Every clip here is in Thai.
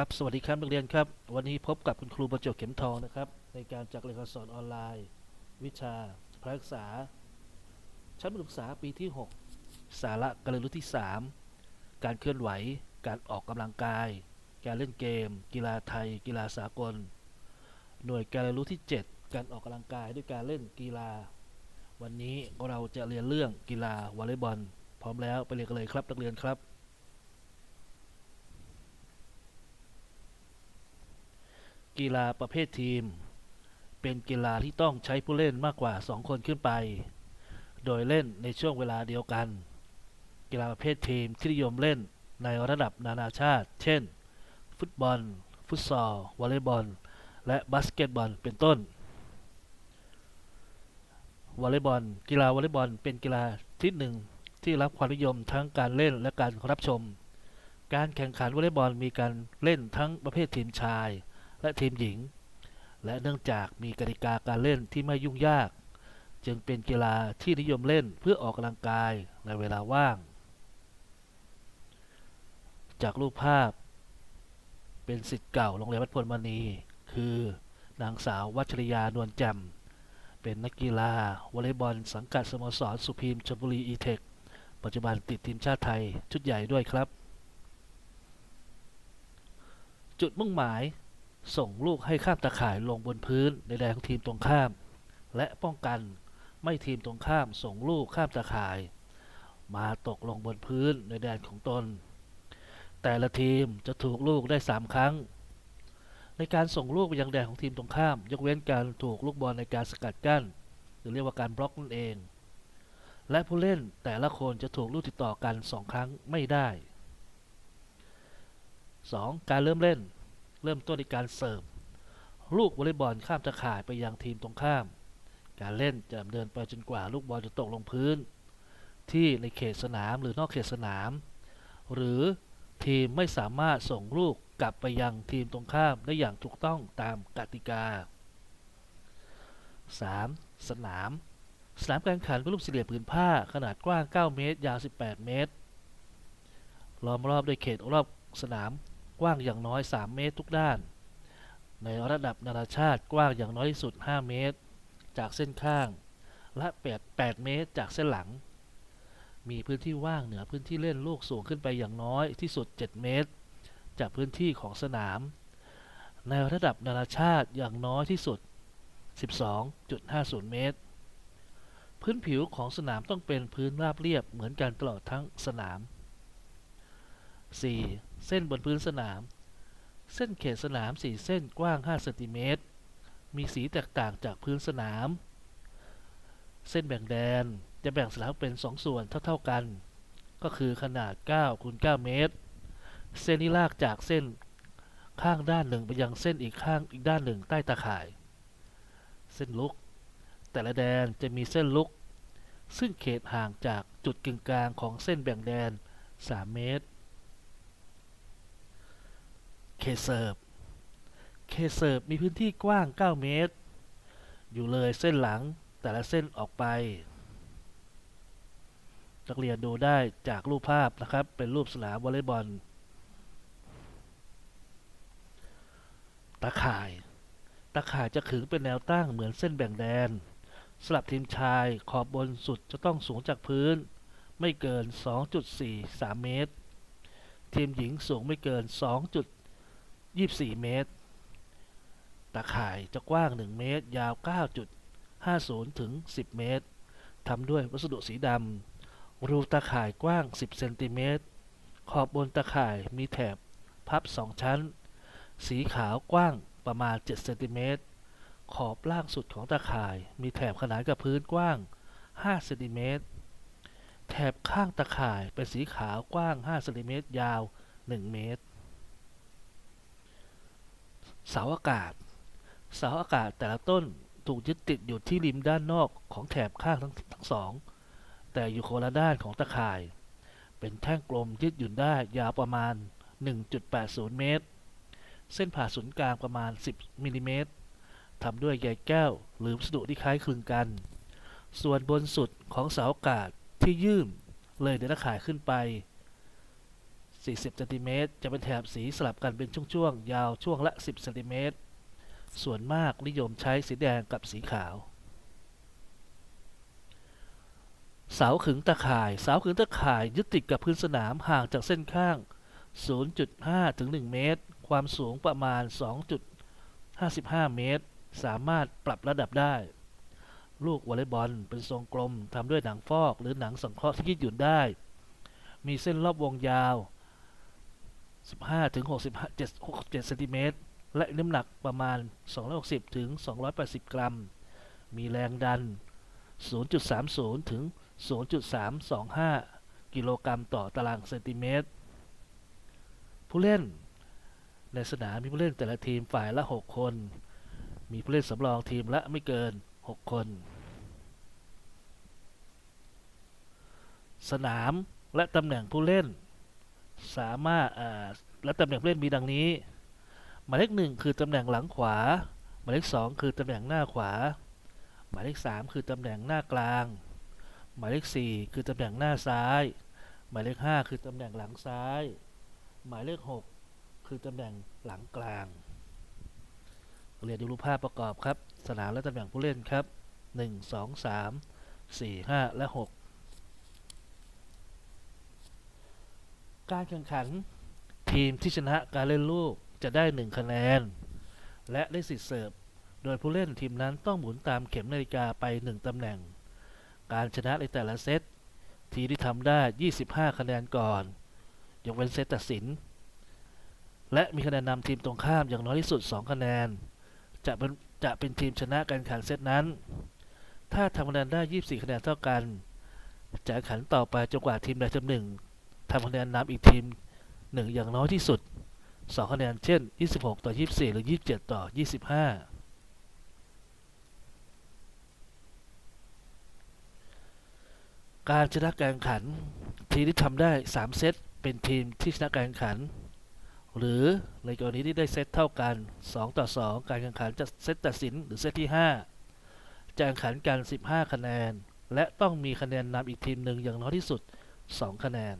ครับสวัสดีครับนักเรียนครับ วันนี้พบกับคุณครูประจวบเข็มทองนะครับ ในการจัดเรียนการสอนออนไลน์ วิชาพระศึกษา ชั้นประถมศึกษาปีที่ 6 สาระการเรียนรู้ที่ 3 การเคลื่อนไหว การออกกำลังกาย การเล่นเกม กีฬาไทย กีฬาสากล หน่วยการเรียนรู้ที่ 7 การออกกำลังกายด้วยการเล่นกีฬา วันนี้เราจะเรียนเรื่องกีฬาวอลเลย์บอล พร้อมแล้วไปเรียนกันเลยครับนักเรียนครับ กีฬาประเภททีม เป็นกีฬาที่ต้องใช้ผู้เล่นมากกว่า 2 คนขึ้นไป โดยเล่นในช่วงเวลาเดียวกัน กีฬาประเภททีมที่นิยมเล่นในระดับนานาชาติ เช่น ฟุตบอล ฟุตซอล วอลเลย์บอล และบาสเกตบอล เป็นต้น วอลเลย์บอล กีฬาวอลเลย์บอล เป็นกีฬาที่หนึ่งที่รับความนิยมทั้งการเล่นและการรับชม การแข่งขันวอลเลย์บอลมีการเล่นทั้งประเภททีมชาย และทีมหญิง และเนื่องจากมีกติกาการเล่นที่ไม่ยุ่งยาก จึงเป็นกีฬาที่นิยมเล่นเพื่อออกกำลังกายในเวลาว่าง จากรูปภาพ เป็นสิทธิ์เก่าโรงเรียนวัดพลมณี คือนางสาววัชรยานวลแจ่มเป็นนักกีฬาวอลเลย์บอลสังกัดสโมสรสุพีมชลบุรีอีเทคปัจจุบันติดทีมชาติไทยชุดใหญ่ด้วยครับ จุดมุ่งหมาย ส่งลูกให้ข้ามตะข่ายลงบนพื้นในแดนของทีมตรงข้าม และป้องกันไม่ทีมตรงข้ามส่งลูกข้ามตะข่าย มาตกลงบนพื้นในแดนของตน แต่ละทีมจะถูกลูกได้ 3 ครั้ง ในการส่งลูกไปยังแดนของทีมตรงข้าม ยกเว้นการถูกลูกบอลในการสกัดกั้น หรือเรียกว่าการบล็อกนั่นเอง และผู้เล่นแต่ละคนจะถูกลูกติดต่อกัน 2 ครั้งไม่ได้ 2. การเริ่มเล่น เริ่มต้นในการเสิร์ฟลูกวอลเลย์บอลข้ามตะข่ายไปยังทีมตรงข้าม การเล่นจะดำเนินไปจนกว่าลูกบอลจะตกลงพื้น ที่ในเขตสนามหรือนอกเขตสนาม หรือทีมไม่สามารถส่งลูกกลับไปยังทีมตรงข้ามได้อย่างถูกต้องตามกติกา 3. สนาม สนามการแข่งขันเป็นรูปสี่เหลี่ยมผืนผ้าขนาดกว้าง 9 เมตร ยาว 18 เมตร ล้อมรอบด้วยเขตรอบสนาม กว้างอย่างน้อย 3 เมตรทุกด้าน ในระดับนานาชาติกว้างอย่างน้อยที่สุด 5 เมตร จากเส้นข้าง และ8 8เมตรจากเส้นหลัง มีพื้นที่ว่างเหนือพื้นที่เล่นลูกสูงขึ้นไปอย่างน้อยที่สุด 7 เมตร จากพื้นที่ของสนาม ในระดับนานาชาติอย่างน้อยที่สุด 12.50 เมตร พื้นผิวของสนามต้องเป็นพื้นราบเรียบเหมือนกันตลอดทั้งสนาม 4. เส้นบนพื้นสนาม เส้นเขตสนาม 4 เส้นกว้าง 5 เซนติเมตร มีสีแตกต่างจากพื้นสนาม เส้นแบ่งแดนจะแบ่งสนามเป็น 2 ส่วนเท่า ๆกัน ก็คือขนาด9คูณ9เมตร เส้นนี้ลากจากเส้นข้างด้านหนึ่งไปยังเส้นอีกข้างอีกด้านหนึ่งใต้ตาข่าย เส้นลุก แต่ละแดนจะมีเส้นลุก ซึ่งเขตห่างจากจุดกึ่งกลางของเส้นแบ่งแดน 3 เมตร เคเซิร์ฟเคเซิร์ฟมีพื้นที่กว้าง 9 เมตร อยู่เลยเส้นหลังแต่ละเส้นออกไปนักเรียนดูได้จากรูปภาพนะครับ เป็นรูปสนามวอลเลย์บอล ตาข่าย ตาข่ายจะขึงเป็นแนวตั้งเหมือนเส้นแบ่งแดนสำหรับทีมชายขอบบนสุดจะต้องสูงจากพื้น ไม่เกิน 2.43 เมตร ทีมหญิงสูงไม่เกิน 24 เมตร ตาข่ายจะกว้าง 1 เมตร ยาว 9.50 ถึง 10 เมตรทำด้วยวัสดุสีดำ รูตาข่ายกว้าง 10 เซนติเมตร ขอบบนตาข่ายมีแถบพับ 2 ชั้น สีขาวกว้างประมาณ 7 เซนติเมตร ขอบล่างสุดของตาข่ายมีแถบขนานกับพื้นกว้าง 5 เซนติเมตร แถบข้างตะข่ายเป็นสีขาวกว้าง 5 เซนติเมตร ยาว 1 เมตร เสาอากาศ เสาอากาศแต่ละต้นถูกยึดติดอยู่ที่ริมด้านนอกของแถบข้างทั้งทั้งสอง แต่อยู่คนละด้านของตะข่าย เป็นแท่งกลมยืดหยุ่นได้ยาวประมาณ 1.80 เมตร เส้นผ่าศูนย์กลางประมาณ 10มิลลิเมตรทำด้วยใยแก้วหรือวัสดุที่คล้ายคลึงกัน ส่วนบนสุดของเสาอากาศที่ยื่นเลยเดนตะข่ายขึ้นไป 40เซนติเมตรจะเป็นแถบสีสลับกันเป็นช่วงๆ ยาวช่วงละ 10เซนติเมตร ส่วนมากนิยมใช้สีแดงกับสีขาว เสาขึงตะข่าย เสาขึงตะข่ายยึดติดกับพื้นสนามห่างจากเส้นข้าง 0.5 ถึง 1 เมตร ความสูงประมาณ 2.55 เมตร สามารถปรับระดับได้ ลูกวอลเลย์บอลเป็นทรงกลมทำด้วยหนังฟอกหรือหนังสังเคราะห์ที่ยืดหยุ่นได้มีเส้นรอบวงยาว 15ถึง65 7 67เซนติเมตรและน้ำหนักประมาณ 260ถึง280 กรัม มีแรงดัน 0.30 ถึง 0.325 กิโลกรัมต่อตารางเซนติเมตร ผู้เล่น ในสนามมีผู้เล่นแต่ละทีมฝ่ายละ 6 คน มีผู้เล่นสำรองทีมละไม่เกิน 6 คน สนามและตำแหน่งผู้เล่น สามารถและตำแหน่งผู้เล่นมีดังนี้ หมายเลขหนึ่งคือตำแหน่งหลังขวา หมายเลขสองคือตำแหน่งหน้าขวา หมายเลขสามคือตำแหน่งหน้ากลาง หมายเลขสี่คือตำแหน่งหน้าซ้าย หมายเลขห้าคือตำแหน่งหลังซ้าย หมายเลขหกคือตำแหน่งหลังกลาง เรียนดูรูปภาพประกอบครับ สนามและตำแหน่งผู้เล่นครับหนึ่งสองสามสี่ห้าและห การแข่งขัน ทีมที่ชนะการเล่นลูกจะได้หนึ่งคะแนน และได้สิทธิ์เสิร์ฟ โดยผู้เล่นทีมนั้นต้องหมุนตามเข็มนาฬิกาไปหนึ่งตำแหน่ง การชนะในแต่ละเซตทีมที่ทำได้ 25 คะแนนก่อน ยกเว้นเซตตัดสิน และมีคะแนนนำทีมตรงข้ามอย่างน้อยที่สุด 2 คะแนน จะเป็นจะเป็นทีมชนะการแข่งขันเซตนั้น ถ้าทำคะแนนได้ 24 คะแนนเท่ากัน จะแข่งขันต่อไปจนกว่าทีมใดทีมหนึ่ง ทำคะแนนนำอีกทีมหนึ่งอย่างน้อยที่สุด 2 คะแนนเช่น 26 ต่อ 24 หรือ 27 ต่อ 25การชนะการแข่งขัน ทีมที่ทำได้ 3 เซตเป็นทีมที่ชนะการแข่งขัน หรือในกรณีที่ได้เซตเท่ากัน 2 ต่อ 2 การแข่งขันจะเซตตัดสินหรือเซตที่ 5 จะแข่งขันกัน 15 คะแนน และต้องมีคะแนนนำอีกทีมหนึ่งอย่างน้อยที่สุด 2 คะแนน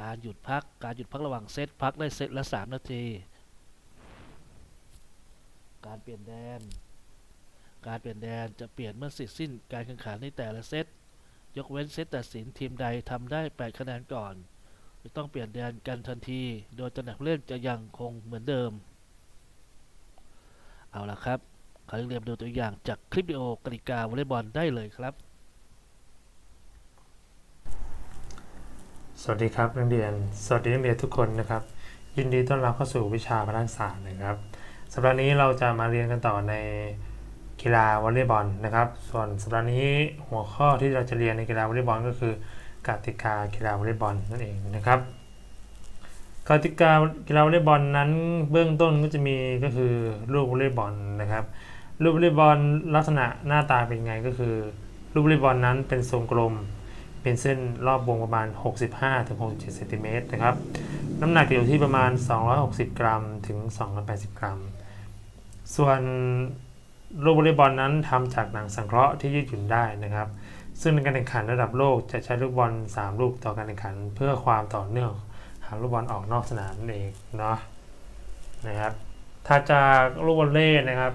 การหยุดพัก การหยุดพักระหว่างเซตพักได้เซตละ 3 นาที การเปลี่ยนแดน การเปลี่ยนแดนจะเปลี่ยนเมื่อเสร็จสิ้นการแข่งขันในแต่ละเซต ยกเว้นเซตตัดสินทีมใดทำได้ 8 คะแนนก่อน จะต้องเปลี่ยนแดนกันทันที โดยตำแหน่งผู้เล่นจะยังคงเหมือนเดิม เอาละครับขอเรียนดูตัวอย่างจากคลิปวิดีโอกติกาวอลเลย์บอลได้เลยครับ สวัสดีครับนักเรียน สวัสดีนักเรียนทุกคนนะครับ ยินดีต้อนรับเข้าสู่วิชาพลังศาสตร์นะครับสัปดาห์นี้เราจะมาเรียนกันต่อในกีฬาวอลเลย์บอลนะครับ ส่วนสัปดาห์นี้หัวข้อที่เราจะเรียนในกีฬาวอลเลย์บอลก็คือกติกากีฬาวอลเลย์บอลนั่นเองนะครับ กติกากีฬาวอลเลย์บอลนั้นเบื้องต้นก็จะมีก็คือลูกวอลเลย์บอลนะครับลูกวอลเลย์บอลลักษณะหน้าตาเป็นไงก็คือลูกวอลเลย์บอลนั้นเป็นทรงกลม เป็นเส้นรอบวงประมาณ 65-67เซนติเมตรนะครับ น้ำหนักอยู่ที่ประมาณ 260 กรัม ถึง 280 กรัม ส่วนลูกวอลเลย์บอลนั้นทำจากหนังสังเคราะห์ที่ยืดหยุ่นได้นะครับ ซึ่งในการแข่งขันระดับโลกจะใช้ลูกบอล 3 ลูกต่อการแข่งขัน เพื่อความต่อเนื่องหาลูกบอลออกนอกสนามนั่นเองเนาะนะครับถ้าจากลูกวอลเลย์นะครับ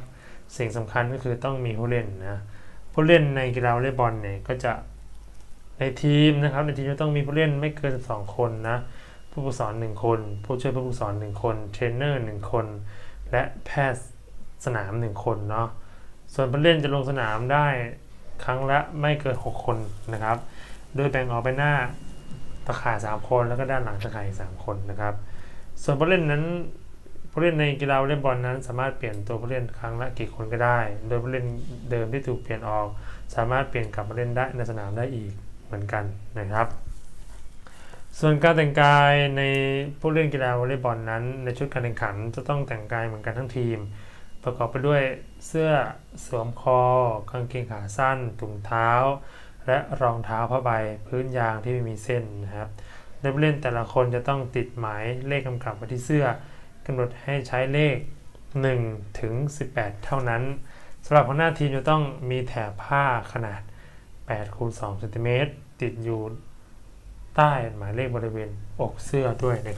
สิ่งสำคัญก็คือต้องมีผู้เล่นนะผู้เล่นในกีฬาวอลเลย์บอลเนี่ยก็จะ ในทีมนะครับในทีมจะต้องมีผู้เล่นไม่เกิน2คนนะ ผู้ฝึกสอน 1 คน ผู้ช่วยผู้ฝึกสอน 1 คน เทรนเนอร์ 1 คน และแพทย์สนาม 1 คนเนาะ ส่วนผู้เล่นจะลงสนามได้ครั้งละไม่เกิน 6 คนนะครับ โดยแบ่งออกเป็นหน้าตะข่าย3 คนแล้วก็ด้านหลังตะข่ายอีก3คนนะครับ ส่วนผู้เล่นนั้นผู้เล่นในกีฬาวอลเลย์บอลนั้น สามารถเปลี่ยนตัวผู้เล่นครั้งละกี่คนก็ได้ โดยผู้เล่นเดิมที่ถูกเปลี่ยนออก สามารถเปลี่ยนกลับมาเล่นได้ในสนามได้อีก เหมือนกันนะครับ ส่วนการแต่งกายในผู้เล่นกีฬาวอลเลย์บอลนั้น ในชุดการแข่งขันจะต้องแต่งกายเหมือนกันทั้งทีม ประกอบไปด้วยเสื้อสวมคอกางเกงขาสั้นถุงเท้า และรองเท้าผ้าใบพื้นยางที่ไม่มีเส้นนะครับโดยผู้เล่นแต่ละคนจะต้องติดหมายเลขกำกับไว้ที่เสื้อกำหนดให้ใช้เลข1ถึง18 เท่านั้นสำหรับหัวหน้าทีมจะต้องมีแถบผ้าขนาด 8คูณ2เซนติเมตรติดอยู่ใต้หมายเลขบริเวณอกเสื้อด้วยนะครับ